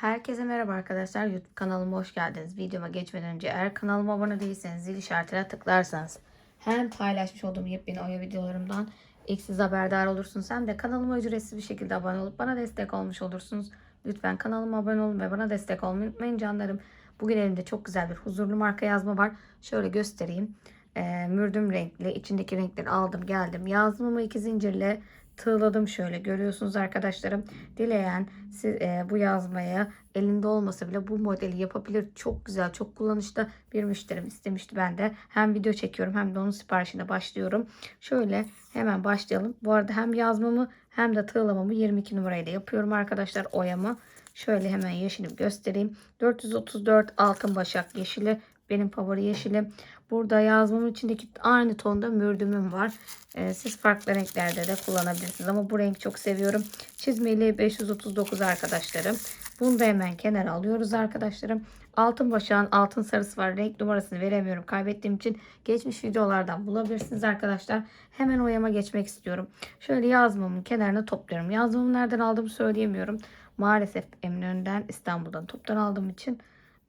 Herkese merhaba arkadaşlar. YouTube kanalıma hoş geldiniz. Videoma geçmeden önce eğer kanalıma abone değilseniz zil işaretine tıklarsanız hem paylaşmış olduğum yepyeni oya videolarımdan ilk siz haberdar olursunuz hem de kanalıma ücretsiz bir şekilde abone olup bana destek olmuş olursunuz. Lütfen kanalıma abone olun ve bana destek olmayı unutmayın canlarım. Bugün elimde çok güzel bir huzurlu marka yazma var. Şöyle göstereyim. Ee, mürdüm renkli içindeki renkleri aldım geldim. Yazmamı iki zincirle tığladım şöyle görüyorsunuz arkadaşlarım. Dileyen siz, e, bu yazmaya elinde olmasa bile bu modeli yapabilir. Çok güzel, çok kullanışlı bir müşterim istemişti ben de. Hem video çekiyorum hem de onun siparişine başlıyorum. Şöyle hemen başlayalım. Bu arada hem yazmamı hem de tığlamamı 22 numarayla yapıyorum arkadaşlar oyamı. Şöyle hemen yeşilimi göstereyim. 434 altın başak yeşili benim favori yeşilim. Burada yazmamın içindeki aynı tonda mürdümüm var. Ee, siz farklı renklerde de kullanabilirsiniz ama bu renk çok seviyorum. Çizmeli 539 arkadaşlarım. Bunu da hemen kenara alıyoruz arkadaşlarım. Altın başağın altın sarısı var. Renk numarasını veremiyorum. Kaybettiğim için geçmiş videolardan bulabilirsiniz arkadaşlar. Hemen oyama geçmek istiyorum. Şöyle yazmamın kenarına topluyorum. Yazmamı nereden aldığımı söyleyemiyorum. Maalesef Eminönü'nden İstanbul'dan toptan aldığım için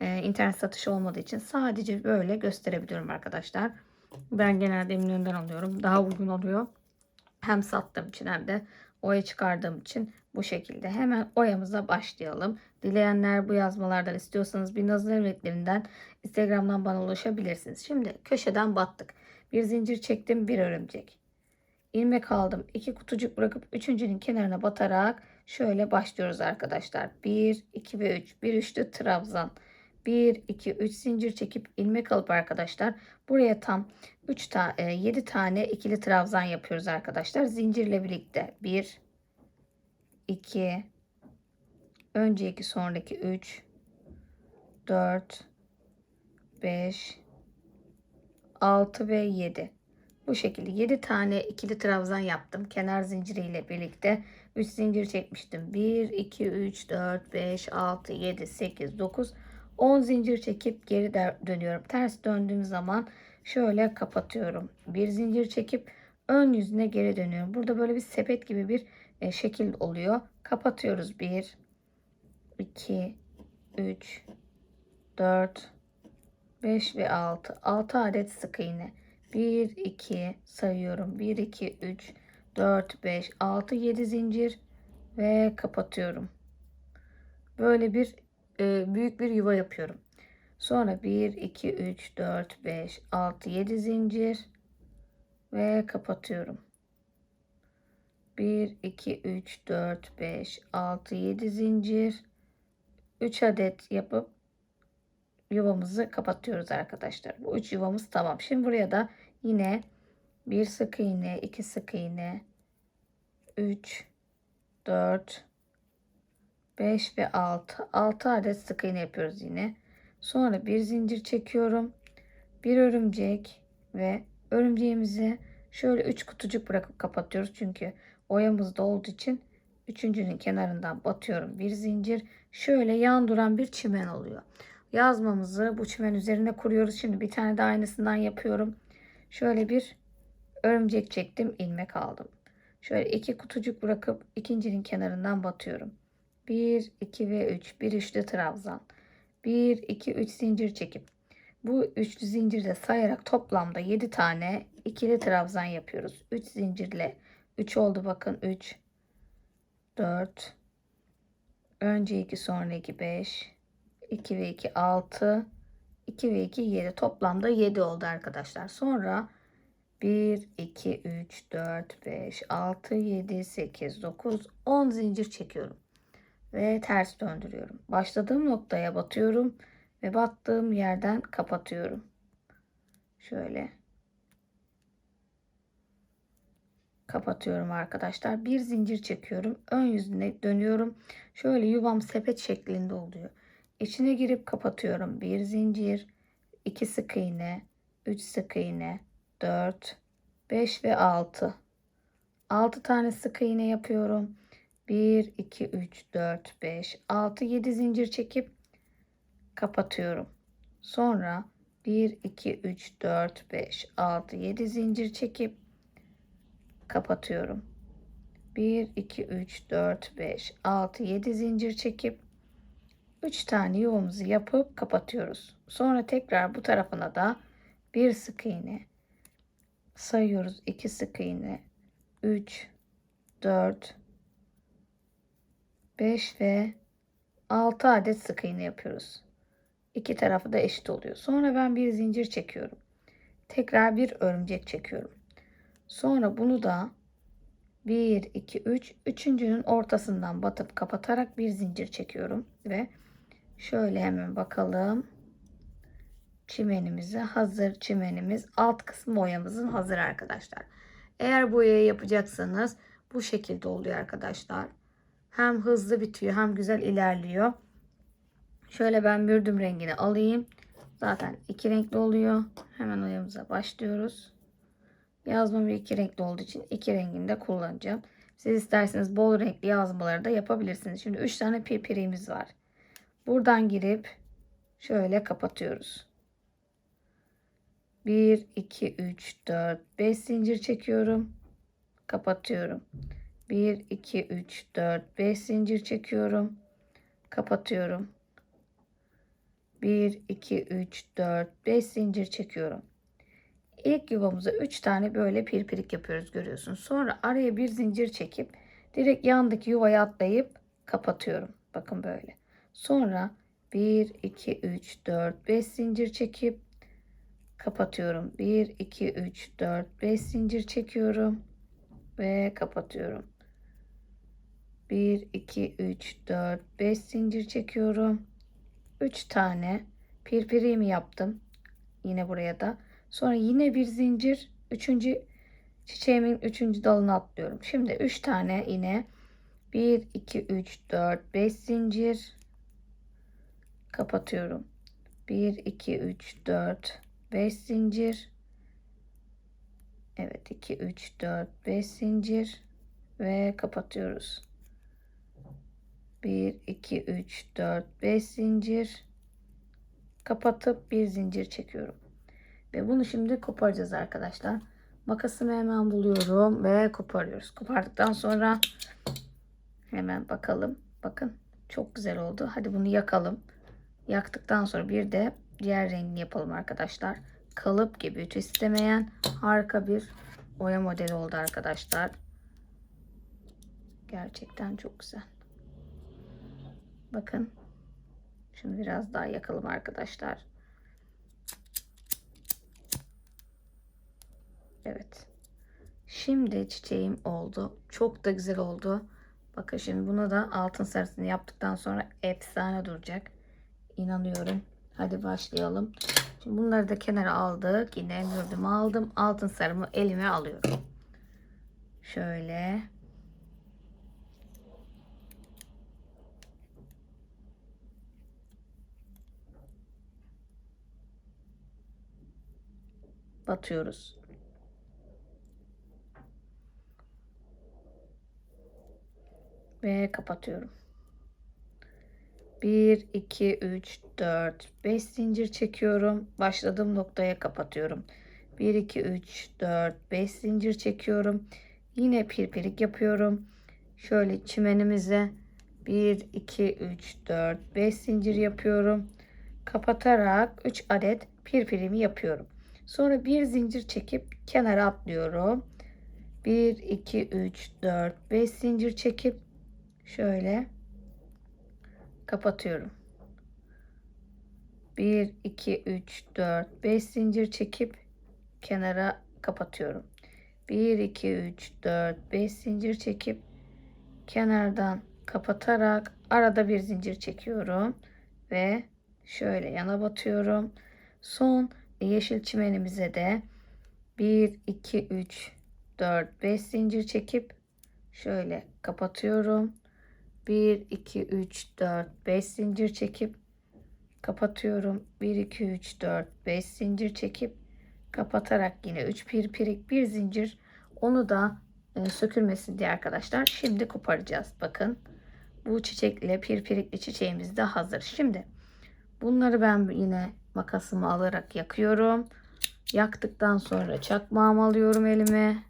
e, internet satışı olmadığı için sadece böyle gösterebiliyorum arkadaşlar. Ben genelde Eminönü'nden alıyorum. Daha uygun oluyor. Hem sattığım için hem de oya çıkardığım için bu şekilde. Hemen oyamıza başlayalım. Dileyenler bu yazmalardan istiyorsanız bir nazar renklerinden Instagram'dan bana ulaşabilirsiniz. Şimdi köşeden battık. Bir zincir çektim bir örümcek. İlmek aldım. iki kutucuk bırakıp üçüncünün kenarına batarak şöyle başlıyoruz arkadaşlar. 1, 2 ve 3. Bir üçlü trabzan. 1, 2, 3 zincir çekip ilmek alıp arkadaşlar buraya tam 3 ta 7 tane ikili trabzan yapıyoruz arkadaşlar. Zincirle birlikte 1, 2, önceki sonraki 3, 4, 5, 6 ve 7. Bu şekilde 7 tane ikili trabzan yaptım. Kenar zinciriyle birlikte 3 zincir çekmiştim. 1, 2, 3, 4, 5, 6, 7, 8, 9, 10 zincir çekip geri dönüyorum. Ters döndüğüm zaman şöyle kapatıyorum. Bir zincir çekip ön yüzüne geri dönüyorum. Burada böyle bir sepet gibi bir e, şekil oluyor. Kapatıyoruz. 1 2 3 4 5 ve 6. 6 adet sık iğne. 1 2 sayıyorum. 1 2 3 4 5 6 7 zincir ve kapatıyorum. Böyle bir e, büyük bir yuva yapıyorum. Sonra 1, 2, 3, 4, 5, 6, 7 zincir ve kapatıyorum. 1, 2, 3, 4, 5, 6, 7 zincir. 3 adet yapıp yuvamızı kapatıyoruz arkadaşlar. Bu 3 yuvamız tamam. Şimdi buraya da yine bir sık iğne, iki sık iğne, 3, 4, 5 ve 6. 6 adet sık iğne yapıyoruz yine. Sonra bir zincir çekiyorum. Bir örümcek ve örümceğimizi şöyle 3 kutucuk bırakıp kapatıyoruz. Çünkü oyamızda olduğu için üçüncünün kenarından batıyorum. Bir zincir şöyle yan duran bir çimen oluyor. Yazmamızı bu çimen üzerine kuruyoruz. Şimdi bir tane de aynısından yapıyorum. Şöyle bir örümcek çektim, ilmek aldım. Şöyle iki kutucuk bırakıp ikincinin kenarından batıyorum. 1, 2 ve 3. Bir üçlü trabzan. 1, 2, 3 zincir çekip bu üçlü zincirde sayarak toplamda 7 tane ikili trabzan yapıyoruz. 3 zincirle 3 oldu bakın 3 4 önce 2 sonra 2 5 2 ve 2 6 2 ve 2 7 toplamda 7 oldu arkadaşlar. Sonra 1 2 3 4 5 6 7 8 9 10 zincir çekiyorum ve ters döndürüyorum. Başladığım noktaya batıyorum ve battığım yerden kapatıyorum. Şöyle kapatıyorum arkadaşlar. Bir zincir çekiyorum. Ön yüzüne dönüyorum. Şöyle yuvam sepet şeklinde oluyor. İçine girip kapatıyorum. Bir zincir, iki sık iğne, üç sık iğne, dört, beş ve altı. Altı tane sık iğne yapıyorum. 1, 2, 3, 4, 5, 6, 7 zincir çekip kapatıyorum. Sonra 1, 2, 3, 4, 5, 6, 7 zincir çekip kapatıyorum. 1, 2, 3, 4, 5, 6, 7 zincir çekip 3 tane yuvamızı yapıp kapatıyoruz. Sonra tekrar bu tarafına da bir sık iğne sayıyoruz. 2 sık iğne 3 4 5 ve 6 adet sık iğne yapıyoruz. İki tarafı da eşit oluyor. Sonra ben bir zincir çekiyorum. Tekrar bir örümcek çekiyorum. Sonra bunu da 1 2 3 üçüncünün ortasından batıp kapatarak bir zincir çekiyorum ve şöyle hemen bakalım. Çimenimize hazır. Çimenimiz alt kısmı boyamızın hazır arkadaşlar. Eğer boyayı yapacaksanız bu şekilde oluyor arkadaşlar. Hem hızlı bitiyor hem güzel ilerliyor. Şöyle ben mürdüm rengini alayım. Zaten iki renkli oluyor. Hemen oyamıza başlıyoruz. Yazmam iki renkli olduğu için iki rengini de kullanacağım. Siz isterseniz bol renkli yazmaları da yapabilirsiniz. Şimdi 3 tane pipiriğimiz var. Buradan girip şöyle kapatıyoruz. 1, 2, 3, 4, 5 zincir çekiyorum. Kapatıyorum. 1, 2, 3, 4, 5 zincir çekiyorum. Kapatıyorum. 1, 2, 3, 4, 5 zincir çekiyorum. İlk yuvamıza 3 tane böyle pirpirik yapıyoruz görüyorsunuz. Sonra araya bir zincir çekip direkt yandaki yuvaya atlayıp kapatıyorum. Bakın böyle. Sonra 1, 2, 3, 4, 5 zincir çekip kapatıyorum. 1, 2, 3, 4, 5 zincir çekiyorum ve kapatıyorum. 1, 2, 3, 4, 5 zincir çekiyorum. 3 tane pirpirimi yaptım. Yine buraya da. Sonra yine bir zincir. Üçüncü çiçeğimin üçüncü dalına atlıyorum. Şimdi 3 tane yine 1, 2, 3, 4, 5 zincir. Kapatıyorum. 1, 2, 3, 4, 5 zincir. Evet 2, 3, 4, 5 zincir. Ve kapatıyoruz. 1, 2, 3, 4, 5 zincir. Kapatıp bir zincir çekiyorum. Ve bunu şimdi koparacağız arkadaşlar. Makasımı hemen buluyorum ve koparıyoruz. Kopardıktan sonra hemen bakalım. Bakın çok güzel oldu. Hadi bunu yakalım. Yaktıktan sonra bir de diğer rengini yapalım arkadaşlar. Kalıp gibi ütü istemeyen harika bir oya modeli oldu arkadaşlar. Gerçekten çok güzel. Bakın. Şunu biraz daha yakalım arkadaşlar. Evet. Şimdi çiçeğim oldu. Çok da güzel oldu. Bakın şimdi bunu da altın sarısını yaptıktan sonra efsane duracak. İnanıyorum. Hadi başlayalım. Şimdi bunları da kenara aldık. Yine mürdümü aldım. Altın sarımı elime alıyorum. Şöyle. Batıyoruz. Ve kapatıyorum. 1, 2, 3, 4, 5 zincir çekiyorum. Başladığım noktaya kapatıyorum. 1, 2, 3, 4, 5 zincir çekiyorum. Yine pirpirik yapıyorum. Şöyle çimenimize 1, 2, 3, 4, 5 zincir yapıyorum. Kapatarak 3 adet pirpirimi yapıyorum. Sonra bir zincir çekip kenara atlıyorum. 1, 2, 3, 4, 5 zincir çekip şöyle kapatıyorum. 1, 2, 3, 4, 5 zincir çekip kenara kapatıyorum. 1, 2, 3, 4, 5 zincir çekip kenardan kapatarak arada bir zincir çekiyorum ve şöyle yana batıyorum. Son yeşil çimenimize de 1 2 3 4 5 zincir çekip şöyle kapatıyorum. 1 2 3 4 5 zincir çekip kapatıyorum. 1 2 3 4 5 zincir çekip kapatarak yine 3 pirpirik bir zincir onu da e, sökülmesin diye arkadaşlar şimdi koparacağız. Bakın bu çiçekle pirpirikli çiçeğimiz de hazır. Şimdi bunları ben yine makasımı alarak yakıyorum. Yaktıktan sonra çakmağımı alıyorum elime.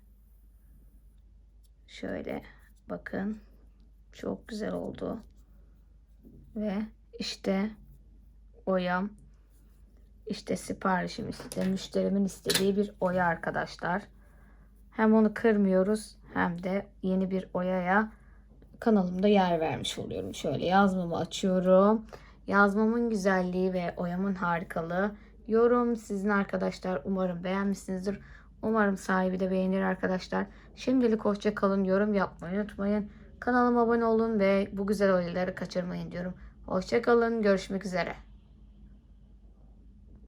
Şöyle bakın. Çok güzel oldu. Ve İşte oyam. İşte siparişim işte müşterimin istediği bir oya arkadaşlar. Hem onu kırmıyoruz hem de yeni bir oyaya kanalımda yer vermiş oluyorum. Şöyle yazmamı açıyorum. Yazmamın güzelliği ve oyamın harikalığı. Yorum sizin arkadaşlar. Umarım beğenmişsinizdir. Umarım sahibi de beğenir arkadaşlar. Şimdilik hoşça kalın. Yorum yapmayı unutmayın. Kanalıma abone olun ve bu güzel olayları kaçırmayın diyorum. Hoşça kalın. Görüşmek üzere.